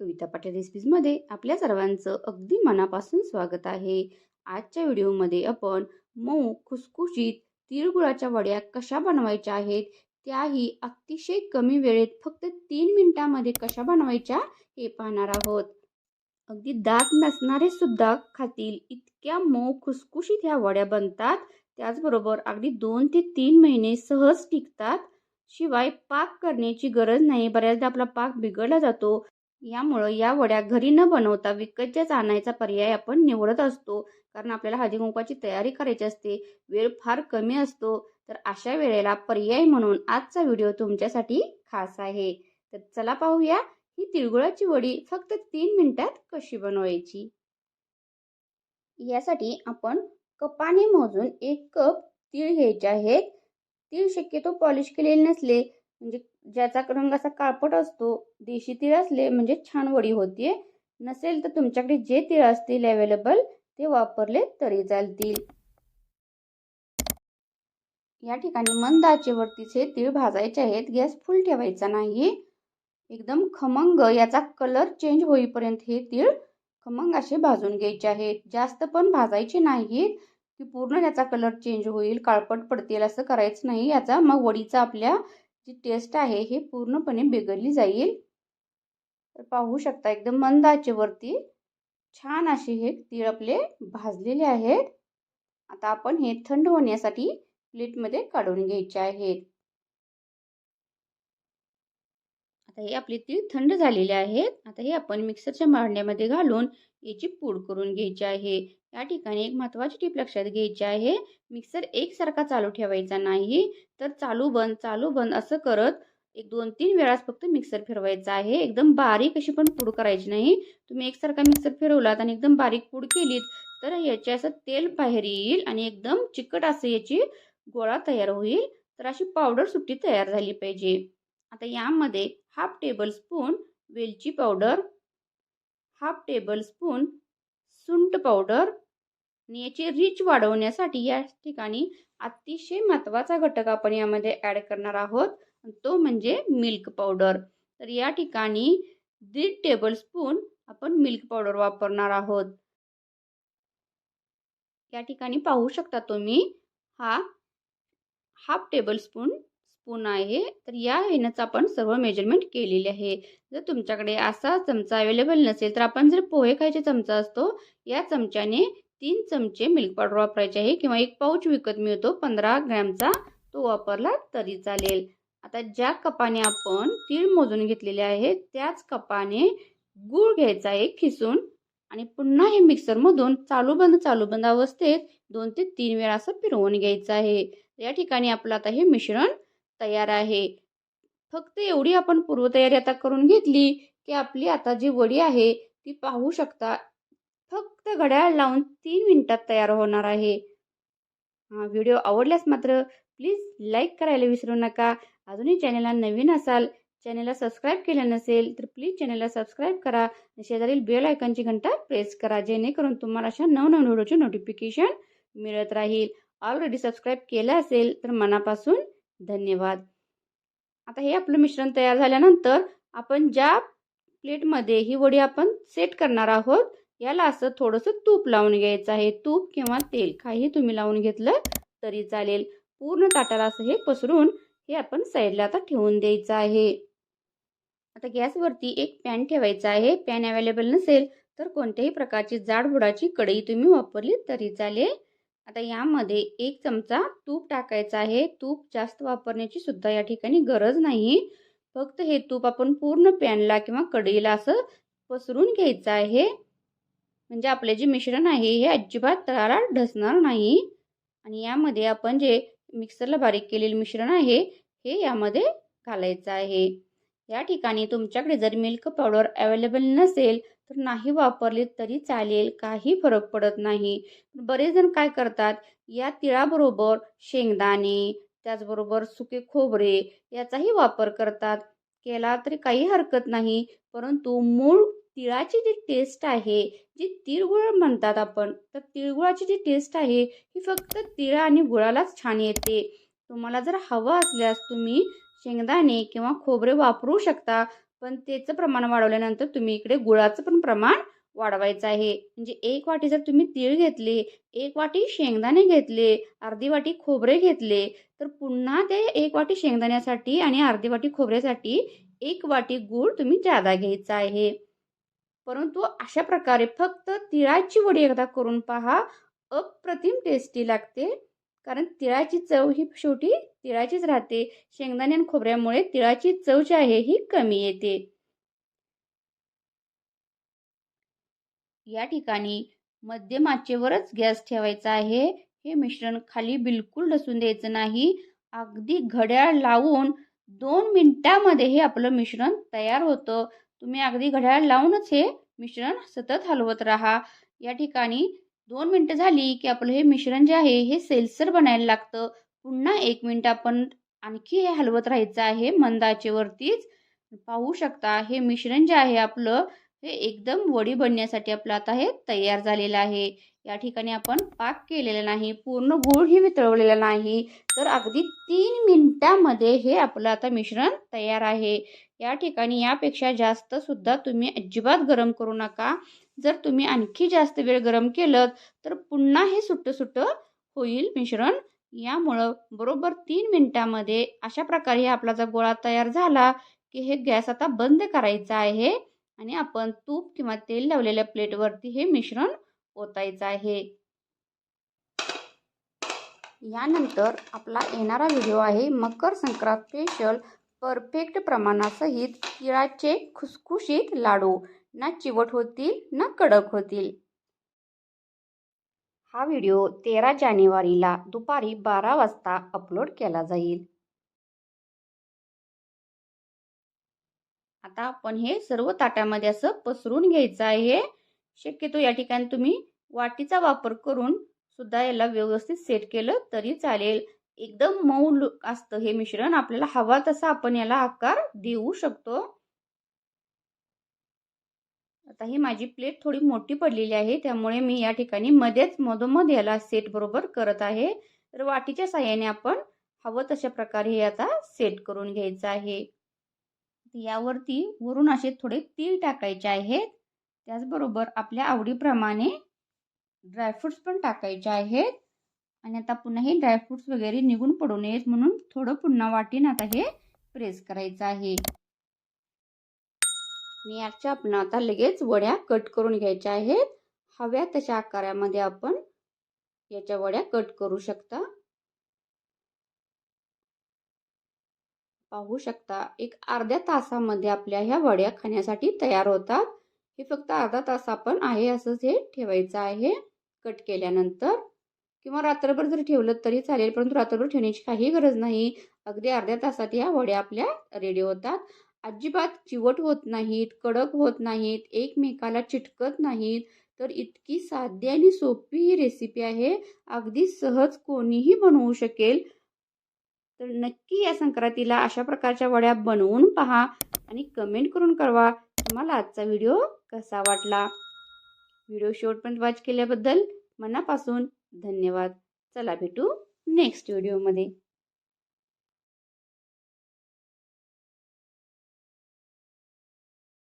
कविता पाटील रेसिपीजमध्ये आपल्या सर्वांचं अगदी मनापासून स्वागत आहे. आजच्या व्हिडिओमध्ये आपण मऊ खुसखुशीत तिळगुळाच्या वड्या कशा बनवायच्या आहेत त्याही अतिशय कमी वेळेत फक्त तीन मिनिटांमध्ये कशा बनवायच्या हे पाहणार आहोत. अगदी दात नसणारे सुद्धा खातील इतक्या मऊ खुसखुशीत ह्या वड्या बनतात. त्याचबरोबर अगदी दोन ते तीन महिने सहज टिकतात. शिवाय पाक करण्याची गरज नाही. बऱ्याचदा आपला पाक बिघडला जातो. यामुळं या वड्या घरी न बनवता विकतच्याच आणायचा पर्याय आपण निवडत असतो. कारण आपल्याला हळदी कुंकवाची तयारी करायची असते वेळ फार कमी असतो. तर अशा वेळेला पर्याय म्हणून आजचा व्हिडिओ तुमच्यासाठी खास आहे. तर चला पाहूया ही तिळगुळाची वडी फक्त तीन मिनिटात कशी बनवायची? यासाठी आपण कपाने मोजून एक कप तीळ घ्यायचे आहेत. तीळ शक्यतो पॉलिश केलेले नसले म्हणजे ज्याचा रंग असा काळपट असतो देशी तीळ असले म्हणजे छान वडी होते नसेल तर तुमच्याकडे जे तीळ असतील अवेलेबल ते वापरले तरी चालतील. या ठिकाणी मंद हे तीळ भाजायचे आहेत गॅस फुल ठेवायचा नाही. एकदम खमंग याचा कलर चेंज होईपर्यंत हे तीळ खमंग असे भाजून घ्यायचे आहेत. जास्त पण भाजायचे नाहीत. की पूर्ण याचा कलर चेंज होईल काळपट पडतील असं करायचं नाही. याचा मग वडीचा आपल्या जी टेस्ट आहे हे पूर्णपणे बिघडली जाईल. तर पाहू शकता एकदम मंद आचेवरती छान असे हे तीळ आपले भाजलेले आहेत. आता आपण हे थंड होण्यासाठी प्लेटमध्ये काढून घ्यायचे आहेत आता हे आपले तीळ थंड झालेले आहेत. आता हे आपण मिक्सरच्या मांडण्यामध्ये घालून याची पूड करून घ्यायची आहे. या ठिकाणी एक महत्त्वाची टीप लक्षात घ्यायची आहे. मिक्सर एकसारखा चालू ठेवायचा नाही. तर चालू बंद चालू बंद असं करत एक दोन तीन वेळाच फक्त मिक्सर फिरवायचा आहे. एकदम बारीक अशी पण पूड करायची नाही. तुम्ही एकसारखा मिक्सर फिरवलात आणि एकदम बारीक पूड केलीत तर याचे असं तेल बाहेर येईल आणि एकदम चिकट असं याची गोळा तयार होईल. तर अशी पावडर सुट्टी तयार झाली पाहिजे. आता यामध्ये हाफ टेबल स्पून वेलची पावडर हाफ टेबल स्पून सुंट पावडर आणि याची रिच वाढवण्यासाठी या ठिकाणी अतिशय महत्त्वाचा घटक आपण यामध्ये ॲड करणार आहोत. तो म्हणजे मिल्क पावडर तर या ठिकाणी दीड टेबल स्पून आपण मिल्क पावडर वापरणार आहोत. या ठिकाणी पाहू शकता तुम्ही हा हाफ टेबल स्पून स्पून आहे. तर या ह्यानंच आपण सर्व मेजरमेंट केलेले आहे. जर तुमच्याकडे असा चमचा अवेलेबल नसेल तर आपण जर पोहे खायचे चमचा असतो या चमच्याने तीन चमचे मिल्क पावडर वापरायचे आहे किंवा एक पाऊच विकत मिळतो पंधरा ग्रॅमचा तो वापरला तरी चालेल. आता ज्या कपाने आपण तीळ मोजून घेतलेले आहे त्याच कपाने गूळ घ्यायचा आहे खिसून आणि पुन्हा हे मिक्सरमधून चालू बंद चालू बंद अवस्थेत दोन ते तीन वेळा असं फिरवून घ्यायचं आहे. या ठिकाणी आपलं आता हे मिश्रण तयार आहे. फक्त एवढी आपण पूर्वतयारी आता करून घेतली की आपली आता जी वडी आहे ती पाहू शकता. फक्त घड्याळ लावून तीन मिनिटात तयार होणार आहे. हा व्हिडिओ आवडल्यास मात्र प्लीज लाईक करायला विसरू नका. अजूनही चॅनलला नवीन असाल चॅनलला सबस्क्राईब केलं नसेल तर प्लीज चॅनलला सबस्क्राईब करा शेजारील बेल आयकॉनची घंटा प्रेस करा जेणेकरून तुम्हाला अशा नवनवीन व्हिडिओचे नोटिफिकेशन मिळत राहील. ऑलरेडी सबस्क्राईब केलं असेल तर मनापासून धन्यवाद. आता हे आपलं मिश्रण तयार झाल्यानंतर आपण ज्या प्लेटमध्ये ही वडी आपण सेट करणार आहोत याला असं थोडंसं तूप लावून घ्यायचं आहे. तूप किंवा तेल काही तुम्ही लावून घेतलं तरी चालेल. पूर्ण ताटाला असं हे पसरून हे आपण साईडला आता ठेवून द्यायचं आहे. आता गॅसवरती एक पॅन ठेवायचा आहे. पॅन अवेलेबल नसेल तर कोणत्याही प्रकारची जाड बुडाची कढई तुम्ही वापरली तरी चालेल. आता यामध्ये एक चमचा तूप टाकायचा आहे. तूप जास्त वापरण्याची सुद्धा या ठिकाणी गरज नाही. फक्त हे तूप आपण पूर्ण पॅनला किंवा कढईला असं पसरून घ्यायचं आहे. म्हणजे आपले जे मिश्रण आहे हे अजिबात तळाला ढसणार नाही. आणि यामध्ये आपण जे मिक्सरला बारीक केलेलं मिश्रण आहे हे यामध्ये घालायचं आहे. या ठिकाणी तुमच्याकडे जर मिल्क पावडर अवेलेबल नसेल तर नाही वापरली तरी चालेल काही फरक पडत नाही. बरेच जण काय करतात या तिळाबरोबर शेंगदाणे त्याचबरोबर सुके खोबरे याचाही वापर करतात. केला तरी काही हरकत नाही परंतु मूळ तिळाची जी टेस्ट आहे जी तिळगुळ म्हणतात आपण तर तिळगुळाची जी टेस्ट आहे ही फक्त तिळ आणि गुळालाच छान येते. तुम्हाला जर हवं असल्यास तुम्ही शेंगदाणे किंवा खोबरे वापरू शकता पण त्याचं प्रमाण वाढवल्यानंतर तुम्ही इकडे गुळाचं पण प्रमाण वाढवायचं आहे. म्हणजे एक वाटी जर तुम्ही तीळ घेतले एक वाटी शेंगदाणे घेतले अर्धी वाटी खोबरे घेतले तर पुन्हा ते एक वाटी शेंगदाण्यासाठी आणि अर्धी वाटी खोबऱ्यासाठी एक वाटी गूळ तुम्ही जादा घ्यायचा आहे. परंतु अशा प्रकारे फक्त तिळाची वडी एकदा करून पहा. अप्रतिम टेस्टी लागते. कारण तिळाची चव ही शेवटी तिळाचीच राहते. शेंगदाणे आणि खोबऱ्यामुळे तिळाची चव जी आहे ही कमी येते. या ठिकाणी मध्यम आचेवरच गॅस ठेवायचा आहे. हे मिश्रण खाली बिलकुल ढसून द्यायचं नाही. अगदी घड्याळ लावून दोन मिनिटांमध्ये हे आपलं मिश्रण तयार होतं. तुम्ही अगदी घड्याळ लावूनच हे मिश्रण सतत हलवत राहा. या ठिकाणी दोन मिनटं झाली की आपलं हे मिश्रण जे आहे हे सेल्सर बनायला लागतं. पुन्हा एक मिनटं आपण आणखी हे हलवत राहायचं आहे मंदाचेवरतीच. पाहू शकता हे मिश्रण जे आहे आपलं हे एकदम वडी बनण्यासाठी आपलं आता हे तयार झालेलं आहे. या ठिकाणी आपण पाक केलेला नाही पूर्ण गूळही वितळवलेला नाही. तर अगदी तीन मिनिटामध्ये हे आपलं आता मिश्रण तयार आहे. या ठिकाणी यापेक्षा जास्त सुद्धा तुम्ही अजिबात गरम करू नका. जर तुम्ही आणखी जास्त वेळ गरम केलं तर पुन्हा हे सुट्ट सुट्टं होईल मिश्रण. यामुळं बरोबर तीन मिनिटामध्ये अशा प्रकारे आपला जर गोळा तयार झाला की हे गॅस आता बंद करायचा आहे. आणि आपण तूप किंवा तेल लावलेल्या प्लेटवरती हे मिश्रण ओतायचं आहे. यानंतर आपला येणारा व्हिडिओ आहे मकर संक्रांत स्पेशल परफेक्ट प्रमाणासहित तिळाचे खुसखुशीत लाडू. ना चिवट होतील ना कडक होतील. हा व्हिडिओ तेरा जानेवारीला दुपारी बारा वाजता अपलोड केला जाईल. आता आपण हे सर्व ताटामध्ये असं पसरून घ्यायचं आहे. शक्यतो या ठिकाणी तुम्ही वाटीचा वापर करून सुद्धा याला व्यवस्थित सेट केलं तरी चालेल. एकदम मऊ असतं हे मिश्रण. आपल्याला हवा तसा आपण याला आकार देऊ शकतो. आता ही माझी प्लेट थोडी मोठी पडलेली आहे त्यामुळे मी या ठिकाणी मध्येच मधोमध याला सेट बरोबर करत आहे. तर वाटीच्या साह्याने आपण हवं तशा प्रकारे हे आता सेट करून घ्यायचं आहे. यावरती वरून असे थोडे तीळ टाकायचे आहेत. त्याचबरोबर आपल्या आवडीप्रमाणे ड्रायफ्रुट्स पण टाकायचे आहेत. आणि आता पुन्हा हे ड्रायफ्रूट्स वगैरे निघून पडू नयेत म्हणून थोडं पुन्हा वाटेन आता हे प्रेस करायचं आहे. आणि याच्या आपण आता लगेच वड्या कट करून घ्यायच्या आहेत. हव्या तशा आकारामध्ये आपण याच्या वड्या कट करू शकता. पाहू शकता. एक अर्ध्या तासामध्ये आपल्या ह्या वड्या खाण्यासाठी तयार होतात. हे फक्त अर्धा तास आपण आहे असंच हे ठेवायचं आहे. कट केल्यानंतर किंवा रात्रभर जर ठेवलं तरी चालेल परंतु रात्रभर ठेवण्याची काही गरज नाही. अगदी अर्ध्या तासात या वड्या आपल्या रेडी होतात. अजिबात चिवट होत नाहीत कडक होत नाहीत एकमेकाला चिटकत नाहीत. तर इतकी साधी आणि सोपी ही रेसिपी आहे. अगदी सहज कोणीही बनवू शकेल. तर नक्की या संक्रांतीला अशा प्रकारच्या वड्या बनवून पहा आणि कमेंट करून कळवा तुम्हाला आजचा व्हिडिओ कसा वाटला. व्हिडिओ शेवटपर्यंत वॉच केल्याबद्दल मनापासून धन्यवाद. चला भेटू नेक्स्ट व्हिडिओमध्ये